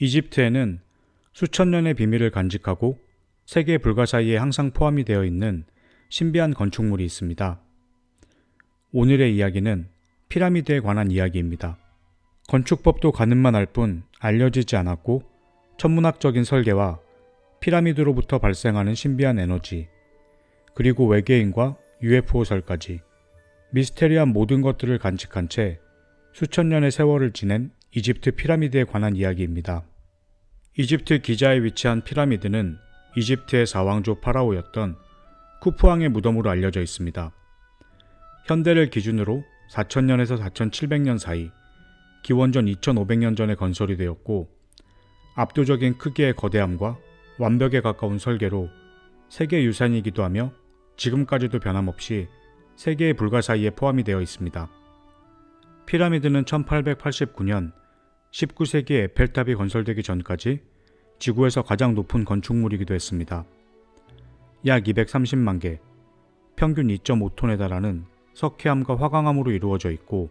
이집트에는 수천 년의 비밀을 간직하고 세계 불가사의에 항상 포함이 되어 있는 신비한 건축물이 있습니다. 오늘의 이야기는 피라미드에 관한 이야기입니다. 건축법도 가늠만 할 뿐 알려지지 않았고 천문학적인 설계와 피라미드로부터 발생하는 신비한 에너지, 그리고 외계인과 UFO설까지 미스테리한 모든 것들을 간직한 채 수천 년의 세월을 지낸 이집트 피라미드에 관한 이야기입니다. 이집트 기자에 위치한 피라미드는 이집트의 사왕조 파라오였던 쿠프왕의 무덤으로 알려져 있습니다. 현대를 기준으로 4000년에서 4700년 사이 기원전 2500년 전에 건설이 되었고 압도적인 크기의 거대함과 완벽에 가까운 설계로 세계 유산이기도 하며 지금까지도 변함없이 세계의 불가사의에 포함이 되어 있습니다. 피라미드는 1889년 19세기 에펠탑이 건설되기 전까지 지구에서 가장 높은 건축물이기도 했습니다. 약 230만 개, 평균 2.5톤에 달하는 석회암과 화강암으로 이루어져 있고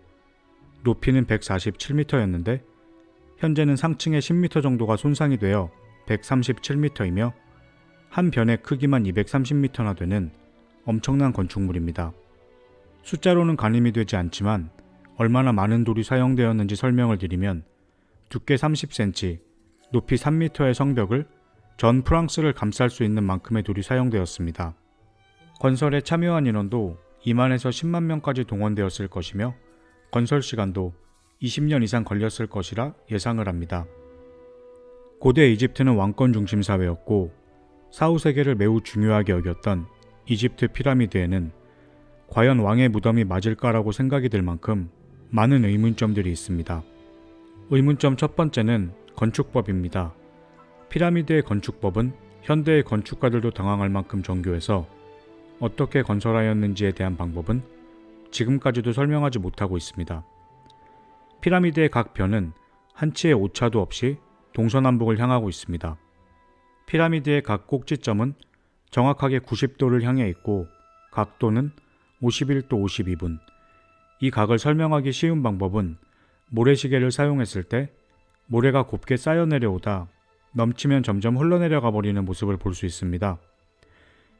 높이는 147m였는데 현재는 상층의 10m 정도가 손상이 되어 137m이며 한 변의 크기만 230m나 되는 엄청난 건축물입니다. 숫자로는 가늠이 되지 않지만 얼마나 많은 돌이 사용되었는지 설명을 드리면 두께 30cm, 높이 3m의 성벽을 전 프랑스를 감쌀 수 있는 만큼의 돌이 사용되었습니다. 건설에 참여한 인원도 2만에서 10만 명까지 동원되었을 것이며 건설 시간도 20년 이상 걸렸을 것이라 예상을 합니다. 고대 이집트는 왕권 중심 사회였고 사후 세계를 매우 중요하게 여겼던 이집트 피라미드에는 과연 왕의 무덤이 맞을까라고 생각이 들 만큼 많은 의문점들이 있습니다. 의문점 첫 번째는 건축법입니다. 피라미드의 건축법은 현대의 건축가들도 당황할 만큼 정교해서 어떻게 건설하였는지에 대한 방법은 지금까지도 설명하지 못하고 있습니다. 피라미드의 각 변은 한치의 오차도 없이 동서남북을 향하고 있습니다. 피라미드의 각 꼭지점은 정확하게 90도를 향해 있고 각도는 51도 52분. 이 각을 설명하기 쉬운 방법은 모래시계를 사용했을 때 모래가 곱게 쌓여 내려오다 넘치면 점점 흘러내려가 버리는 모습을 볼 수 있습니다.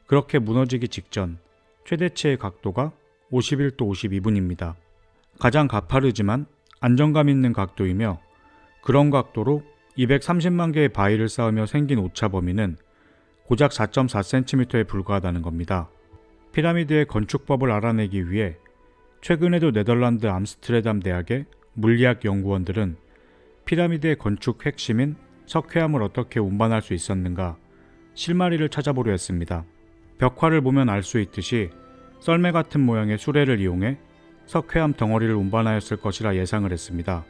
그렇게 무너지기 직전 최대치의 각도가 51도 52분입니다. 가장 가파르지만 안정감 있는 각도이며 그런 각도로 230만 개의 바위를 쌓으며 생긴 오차 범위는 고작 4.4cm에 불과하다는 겁니다. 피라미드의 건축법을 알아내기 위해 최근에도 네덜란드 암스트레담 대학의 물리학 연구원들은 피라미드의 건축 핵심인 석회암을 어떻게 운반할 수 있었는가 실마리를 찾아보려 했습니다. 벽화를 보면 알 수 있듯이 썰매 같은 모양의 수레를 이용해 석회암 덩어리를 운반하였을 것이라 예상을 했습니다.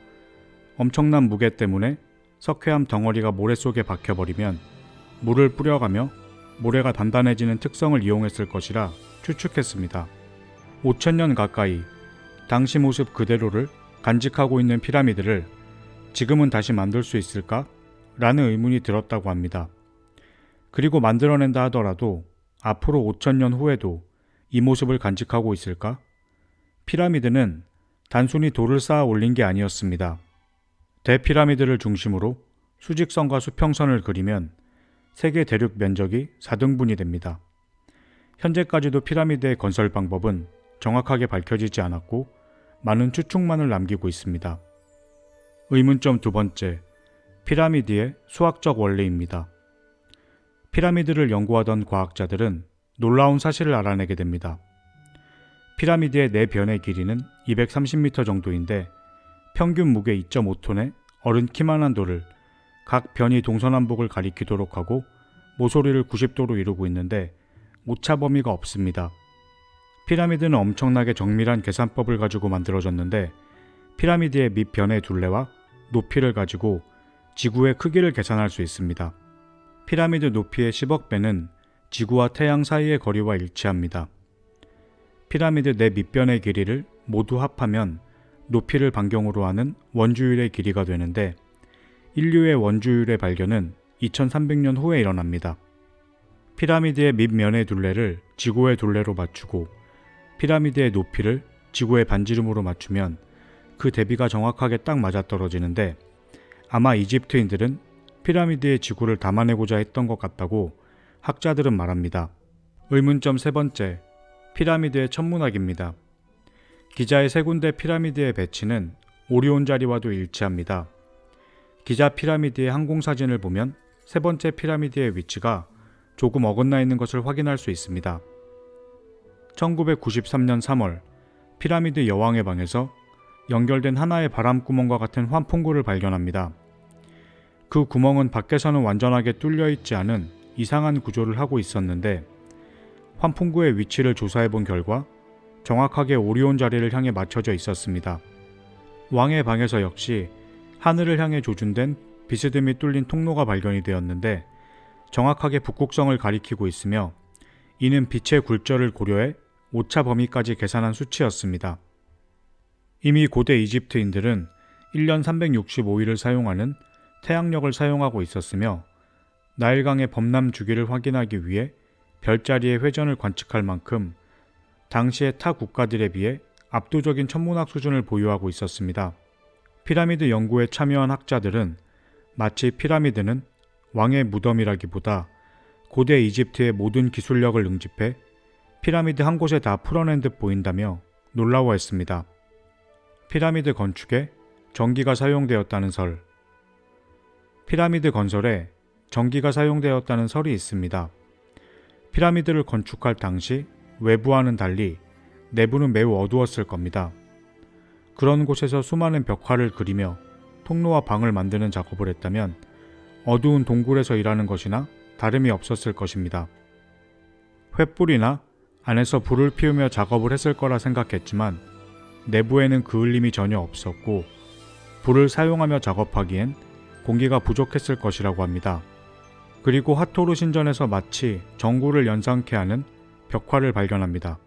엄청난 무게 때문에 석회암 덩어리가 모래 속에 박혀버리면 물을 뿌려가며 모래가 단단해지는 특성을 이용했을 것이라 추측했습니다. 5천년 가까이 당시 모습 그대로를 간직하고 있는 피라미드를 지금은 다시 만들 수 있을까? 라는 의문이 들었다고 합니다. 그리고 만들어낸다 하더라도 앞으로 5천년 후에도 이 모습을 간직하고 있을까? 피라미드는 단순히 돌을 쌓아 올린 게 아니었습니다. 대피라미드를 중심으로 수직선과 수평선을 그리면 세계 대륙 면적이 4등분이 됩니다. 현재까지도 피라미드의 건설 방법은 정확하게 밝혀지지 않았고 많은 추측만을 남기고 있습니다. 의문점 두 번째, 피라미드의 수학적 원리입니다. 피라미드를 연구하던 과학자들은 놀라운 사실을 알아내게 됩니다. 피라미드의 네 변의 길이는 230m 정도인데 평균 무게 2.5톤의 어른 키만 한 돌을 각 변이 동서남북을 가리키도록 하고 모서리를 90도로 이루고 있는데 오차 범위가 없습니다. 피라미드는 엄청나게 정밀한 계산법을 가지고 만들어졌는데 피라미드의 밑변의 둘레와 높이를 가지고 지구의 크기를 계산할 수 있습니다. 피라미드 높이의 10억 배는 지구와 태양 사이의 거리와 일치합니다. 피라미드 내 밑변의 길이를 모두 합하면 높이를 반경으로 하는 원주율의 길이가 되는데 인류의 원주율의 발견은 2300년 후에 일어납니다. 피라미드의 밑면의 둘레를 지구의 둘레로 맞추고 피라미드의 높이를 지구의 반지름으로 맞추면 그 대비가 정확하게 딱 맞아떨어지는데 아마 이집트인들은 피라미드의 지구를 담아내고자 했던 것 같다고 학자들은 말합니다. 의문점 세 번째, 피라미드의 천문학입니다. 기자의 세 군데 피라미드의 배치는 오리온 자리와도 일치합니다. 기자 피라미드의 항공 사진을 보면 세 번째 피라미드의 위치가 조금 어긋나 있는 것을 확인할 수 있습니다. 1993년 3월 피라미드 여왕의 방에서 연결된 하나의 바람구멍과 같은 환풍구를 발견합니다. 그 구멍은 밖에서는 완전하게 뚫려 있지 않은 이상한 구조를 하고 있었는데 환풍구의 위치를 조사해 본 결과 정확하게 오리온 자리를 향해 맞춰져 있었습니다. 왕의 방에서 역시 하늘을 향해 조준된 비스듬히 뚫린 통로가 발견이 되었는데 정확하게 북극성을 가리키고 있으며 이는 빛의 굴절을 고려해 오차 범위까지 계산한 수치였습니다. 이미 고대 이집트인들은 1년 365일을 사용하는 태양력을 사용하고 있었으며 나일강의 범람 주기를 확인하기 위해 별자리의 회전을 관측할 만큼 당시의 타 국가들에 비해 압도적인 천문학 수준을 보유하고 있었습니다. 피라미드 연구에 참여한 학자들은 마치 피라미드는 왕의 무덤이라기보다 고대 이집트의 모든 기술력을 응집해 피라미드 한 곳에 다 풀어낸 듯 보인다며 놀라워했습니다. 피라미드 건축에 전기가 사용되었다는 설. 피라미드 건설에 전기가 사용되었다는 설이 있습니다. 피라미드를 건축할 당시 외부와는 달리 내부는 매우 어두웠을 겁니다. 그런 곳에서 수많은 벽화를 그리며 통로와 방을 만드는 작업을 했다면 어두운 동굴에서 일하는 것이나 다름이 없었을 것입니다. 횃불이나 안에서 불을 피우며 작업을 했을 거라 생각했지만 내부에는 그을림이 전혀 없었고 불을 사용하며 작업하기엔 공기가 부족했을 것이라고 합니다. 그리고 하토르 신전에서 마치 정구를 연상케 하는 벽화를 발견합니다.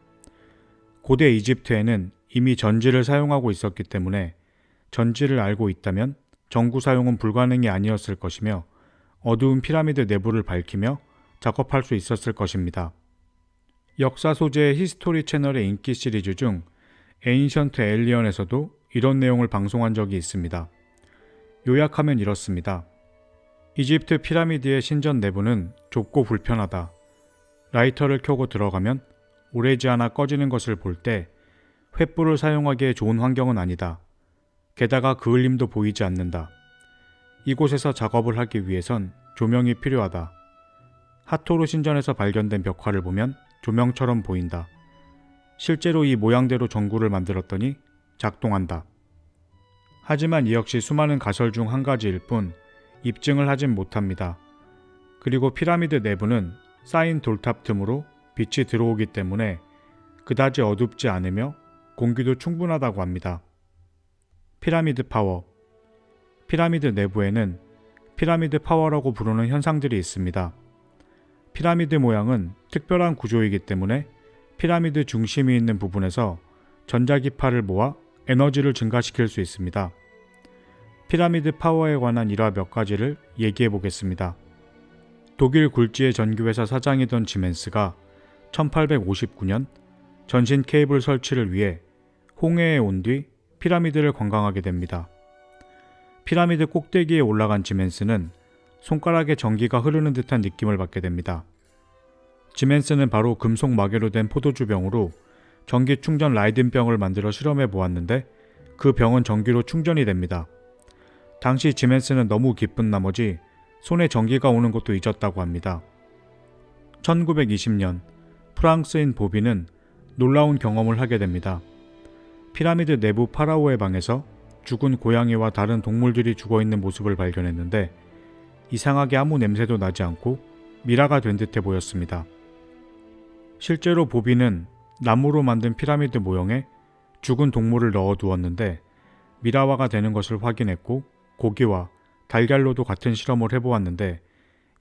고대 이집트에는 이미 전지를 사용하고 있었기 때문에 전지를 알고 있다면 전구 사용은 불가능이 아니었을 것이며 어두운 피라미드 내부를 밝히며 작업할 수 있었을 것입니다. 역사 소재의 히스토리 채널의 인기 시리즈 중 에인션트 엘리언에서도 이런 내용을 방송한 적이 있습니다. 요약하면 이렇습니다. 이집트 피라미드의 신전 내부는 좁고 불편하다. 라이터를 켜고 들어가면 오래지 않아 꺼지는 것을 볼 때 횃불을 사용하기에 좋은 환경은 아니다. 게다가 그을림도 보이지 않는다. 이곳에서 작업을 하기 위해선 조명이 필요하다. 하토르 신전에서 발견된 벽화를 보면 조명처럼 보인다. 실제로 이 모양대로 전구를 만들었더니 작동한다. 하지만 이 역시 수많은 가설 중 한 가지일 뿐 입증을 하진 못합니다. 그리고 피라미드 내부는 쌓인 돌탑 틈으로 빛이 들어오기 때문에 그다지 어둡지 않으며 공기도 충분하다고 합니다. 피라미드 파워 피라미드 내부에는 피라미드 파워라고 부르는 현상들이 있습니다. 피라미드 모양은 특별한 구조이기 때문에 피라미드 중심이 있는 부분에서 전자기파를 모아 에너지를 증가시킬 수 있습니다. 피라미드 파워에 관한 일화 몇 가지를 얘기해 보겠습니다. 독일 굴지의 전기회사 사장이던 지멘스가 1859년 전신 케이블 설치를 위해 홍해에 온 뒤 피라미드를 관광하게 됩니다. 피라미드 꼭대기에 올라간 지멘스는 손가락에 전기가 흐르는 듯한 느낌을 받게 됩니다. 지멘스는 바로 금속 마개로 된 포도주병으로 전기 충전 라이든병을 만들어 실험해 보았는데 그 병은 전기로 충전이 됩니다. 당시 지멘스는 너무 기쁜 나머지 손에 전기가 오는 것도 잊었다고 합니다. 1920년 프랑스인 보비는 놀라운 경험을 하게 됩니다. 피라미드 내부 파라오의 방에서 죽은 고양이와 다른 동물들이 죽어 있는 모습을 발견했는데 이상하게 아무 냄새도 나지 않고 미라가 된 듯해 보였습니다. 실제로 보비는 나무로 만든 피라미드 모형에 죽은 동물을 넣어 두었는데 미라화가 되는 것을 확인했고 고기와 달걀로도 같은 실험을 해보았는데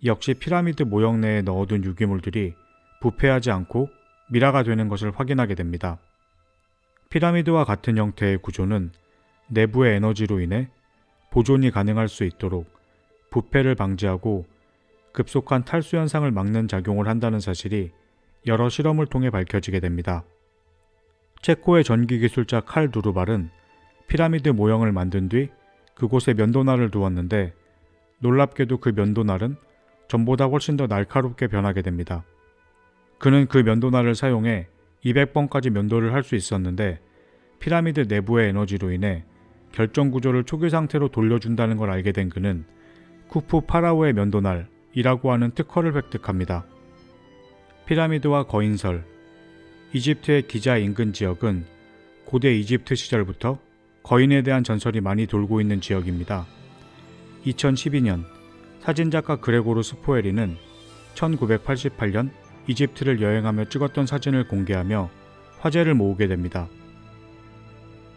역시 피라미드 모형 내에 넣어둔 유기물들이 부패하지 않고 미라가 되는 것을 확인하게 됩니다. 피라미드와 같은 형태의 구조는 내부의 에너지로 인해 보존이 가능할 수 있도록 부패를 방지하고 급속한 탈수 현상을 막는 작용을 한다는 사실이 여러 실험을 통해 밝혀지게 됩니다. 체코의 전기 기술자 칼 두루발은 피라미드 모형을 만든 뒤 그곳에 면도날을 두었는데 놀랍게도 그 면도날은 전보다 훨씬 더 날카롭게 변하게 됩니다. 그는 그 면도날을 사용해 200번까지 면도를 할 수 있었는데 피라미드 내부의 에너지로 인해 결정 구조를 초기 상태로 돌려준다는 걸 알게 된 그는 쿠프 파라오의 면도날이라고 하는 특허를 획득합니다. 피라미드와 거인설 이집트의 기자 인근 지역은 고대 이집트 시절부터 거인에 대한 전설이 많이 돌고 있는 지역입니다. 2012년 사진작가 그레고르 스포에리는 1988년 이집트를 여행하며 찍었던 사진을 공개하며 화제를 모으게 됩니다.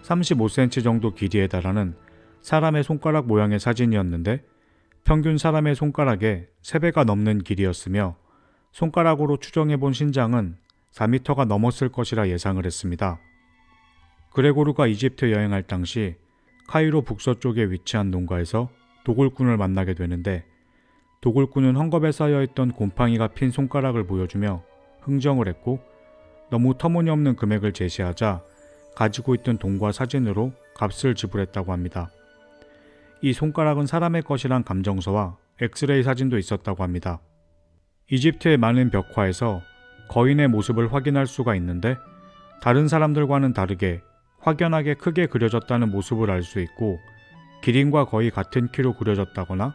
35cm 정도 길이에 달하는 사람의 손가락 모양의 사진이었는데 평균 사람의 손가락의 3배가 넘는 길이었으며 손가락으로 추정해 본 신장은 4m가 넘었을 것이라 예상을 했습니다. 그레고르가 이집트 여행할 당시 카이로 북서쪽에 위치한 농가에서 도굴꾼을 만나게 되는데 도굴꾼은 헝겊에 쌓여있던 곰팡이가 핀 손가락을 보여주며 흥정을 했고 너무 터무니없는 금액을 제시하자 가지고 있던 돈과 사진으로 값을 지불했다고 합니다. 이 손가락은 사람의 것이란 감정서와 엑스레이 사진도 있었다고 합니다. 이집트의 많은 벽화에서 거인의 모습을 확인할 수가 있는데 다른 사람들과는 다르게 확연하게 크게 그려졌다는 모습을 알 수 있고 기린과 거의 같은 키로 그려졌다거나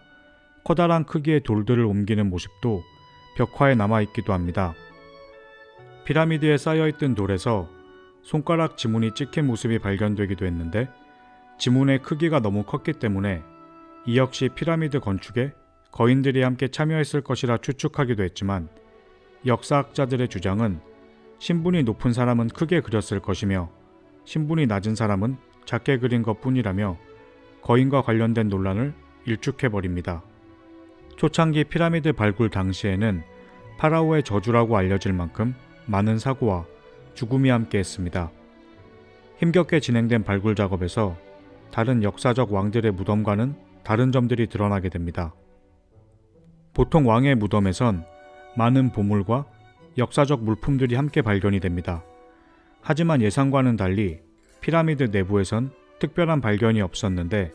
커다란 크기의 돌들을 옮기는 모습도 벽화에 남아 있기도 합니다. 피라미드에 쌓여있던 돌에서 손가락 지문이 찍힌 모습이 발견되기도 했는데 지문의 크기가 너무 컸기 때문에 이 역시 피라미드 건축에 거인들이 함께 참여했을 것이라 추측하기도 했지만 역사학자들의 주장은 신분이 높은 사람은 크게 그렸을 것이며 신분이 낮은 사람은 작게 그린 것 뿐이라며 거인과 관련된 논란을 일축해버립니다. 초창기 피라미드 발굴 당시에는 파라오의 저주라고 알려질 만큼 많은 사고와 죽음이 함께 했습니다. 힘겹게 진행된 발굴 작업에서 다른 역사적 왕들의 무덤과는 다른 점들이 드러나게 됩니다. 보통 왕의 무덤에선 많은 보물과 역사적 물품들이 함께 발견이 됩니다. 하지만 예상과는 달리 피라미드 내부에선 특별한 발견이 없었는데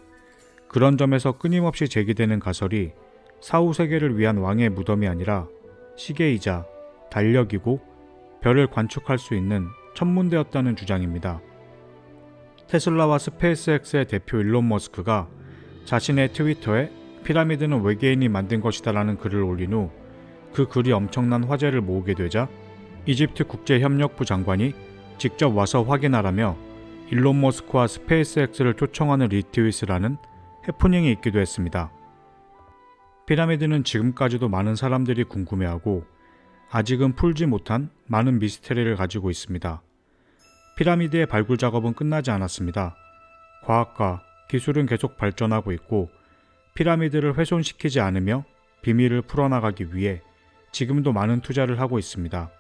그런 점에서 끊임없이 제기되는 가설이 사후 세계를 위한 왕의 무덤이 아니라 시계이자 달력이고 별을 관측할 수 있는 천문대였다는 주장입니다. 테슬라와 스페이스X의 대표 일론 머스크가 자신의 트위터에 피라미드는 외계인이 만든 것이다라는 글을 올린 후 그 글이 엄청난 화제를 모으게 되자 이집트 국제협력부 장관이 직접 와서 확인하라며 일론 머스크와 스페이스X를 초청하는 리트윗이라는 해프닝이 있기도 했습니다. 피라미드는 지금까지도 많은 사람들이 궁금해하고 아직은 풀지 못한 많은 미스테리를 가지고 있습니다. 피라미드의 발굴 작업은 끝나지 않았습니다. 과학과 기술은 계속 발전하고 있고 피라미드를 훼손시키지 않으며 비밀을 풀어나가기 위해 지금도 많은 투자를 하고 있습니다.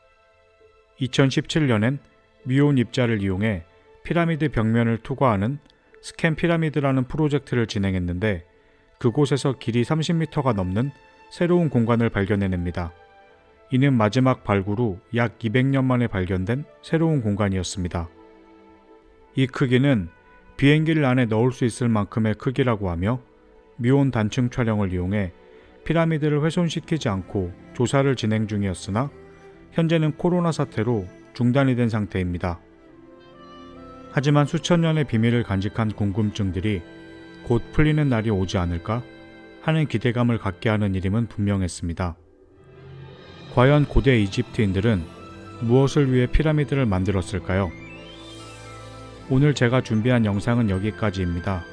2017년엔 미온 입자를 이용해 피라미드 벽면을 투과하는 스캔 피라미드라는 프로젝트를 진행했는데 그곳에서 길이 30m가 넘는 새로운 공간을 발견해냅니다. 이는 마지막 발굴 후 약 200년 만에 발견된 새로운 공간이었습니다. 이 크기는 비행기를 안에 넣을 수 있을 만큼의 크기라고 하며 미온 단층 촬영을 이용해 피라미드를 훼손시키지 않고 조사를 진행 중이었으나 현재는 코로나 사태로 중단이 된 상태입니다. 하지만 수천 년의 비밀을 간직한 궁금증들이 곧 풀리는 날이 오지 않을까 하는 기대감을 갖게 하는 일임은 분명했습니다. 과연 고대 이집트인들은 무엇을 위해 피라미드를 만들었을까요? 오늘 제가 준비한 영상은 여기까지입니다.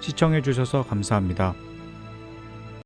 시청해주셔서 감사합니다.